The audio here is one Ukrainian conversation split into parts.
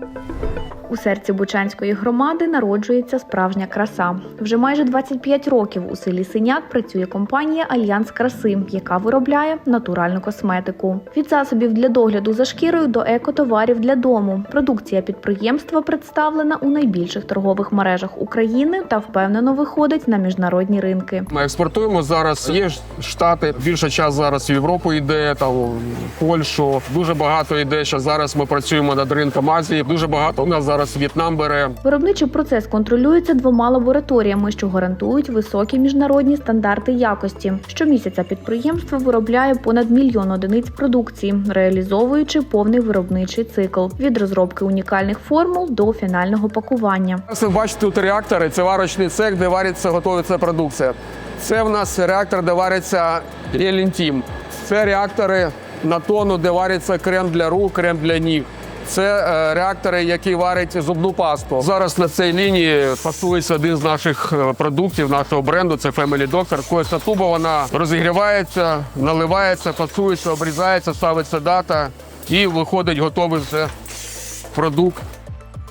thank you У серці Бучанської громади народжується справжня краса. Вже майже 25 років у селі Синяк працює компанія Альянс краси, яка виробляє натуральну косметику. Від засобів для догляду за шкірою до екотоварів для дому. Продукція підприємства представлена у найбільших торгових мережах України та впевнено виходить на міжнародні ринки. Ми експортуємо зараз. Є штати. Більше час зараз в Європу йде, там в Польщу. Дуже багато йде. Що зараз ми працюємо над ринком Азії. Дуже багато у нас зараз В'єтнам бере. Виробничий процес контролюється двома лабораторіями, що гарантують високі міжнародні стандарти якості. Щомісяця підприємство виробляє понад мільйон одиниць продукції, реалізовуючи повний виробничий цикл від розробки унікальних формул до фінального пакування. Ви бачите тут реактори. Це варочний цех, де вариться, готується продукція. Це в нас реактор, де вариться Елінтім. Це реактори на тону, де вариться крем для рук, крем для ніг. Це е, реактори, які варять зубну пасту. Зараз на цій лінії пасується один з наших е, продуктів, нашого бренду. Це Family Doctor. Коїсна туба вона розігрівається, наливається, пасується, обрізається, ставиться дата і виходить готовий вже продукт.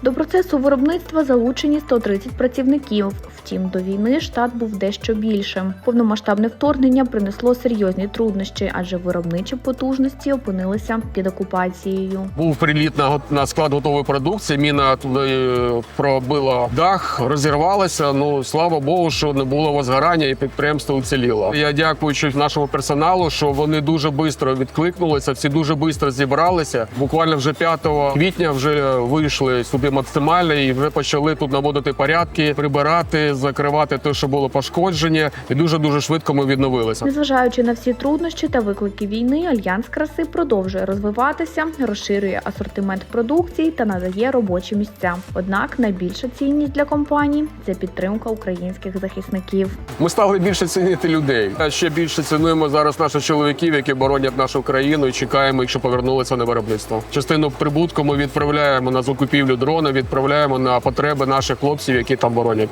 До процесу виробництва залучені 130 працівників. Втім, до війни штат був дещо більшим. Повномасштабне вторгнення принесло серйозні труднощі, адже виробничі потужності опинилися під окупацією. Був приліт на, на склад готової продукції. Міна туди е, пробила дах, розірвалася. Ну слава Богу, що не було возгорання і підприємство уціліло. Я дякуючи нашому персоналу, що вони дуже швидко відкликнулися. Всі дуже швидко зібралися. Буквально вже 5 квітня вже вийшли сюди максимально і вже почали тут наводити порядки, прибирати, закривати те, що було пошкодження, і дуже дуже швидко ми відновилися. Незважаючи на всі труднощі та виклики війни, альянс краси продовжує розвиватися, розширює асортимент продукції та надає робочі місця. Однак найбільша цінність для компанії це підтримка українських захисників. Ми стали більше цінити людей. А ще більше цінуємо зараз наших чоловіків, які боронять нашу країну, і чекаємо, щоб повернулися на виробництво. Частину прибутку ми відправляємо на закупівлю дрона, відправляємо на потреби наших хлопців, які там боронять.